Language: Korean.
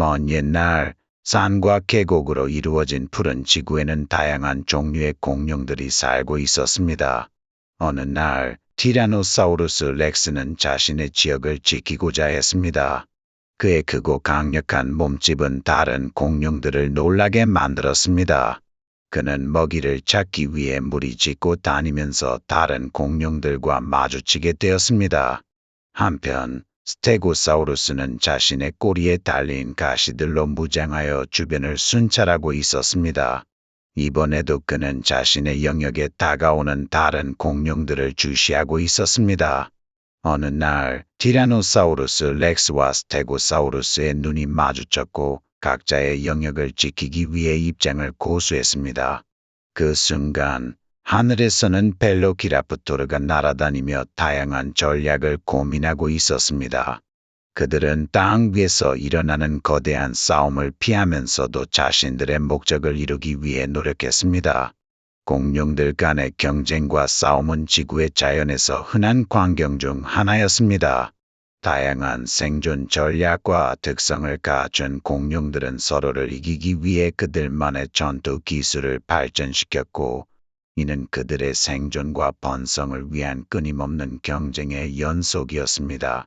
먼 옛날 산과 계곡으로 이루어진 푸른 지구에는 다양한 종류의 공룡들이 살고 있었습니다. 어느 날 티라노사우루스 렉스는 자신의 지역을 지키고자 했습니다. 그의 크고 강력한 몸집은 다른 공룡들을 놀라게 만들었습니다. 그는 먹이를 찾기 위해 무리짓고 다니면서 다른 공룡들과 마주치게 되었습니다. 한편 스테고사우루스는 자신의 꼬리에 달린 가시들로 무장하여 주변을 순찰하고 있었습니다. 이번에도 그는 자신의 영역에 다가오는 다른 공룡들을 주시하고 있었습니다. 어느 날 티라노사우루스 렉스와 스테고사우루스의 눈이 마주쳤고 각자의 영역을 지키기 위해 입장을 고수했습니다. 그 순간 하늘에서는 벨로키라프토르가 날아다니며 다양한 전략을 고민하고 있었습니다. 그들은 땅 위에서 일어나는 거대한 싸움을 피하면서도 자신들의 목적을 이루기 위해 노력했습니다. 공룡들 간의 경쟁과 싸움은 지구의 자연에서 흔한 광경 중 하나였습니다. 다양한 생존 전략과 특성을 갖춘 공룡들은 서로를 이기기 위해 그들만의 전투 기술을 발전시켰고, 이는 그들의 생존과 번성을 위한 끊임없는 경쟁의 연속이었습니다.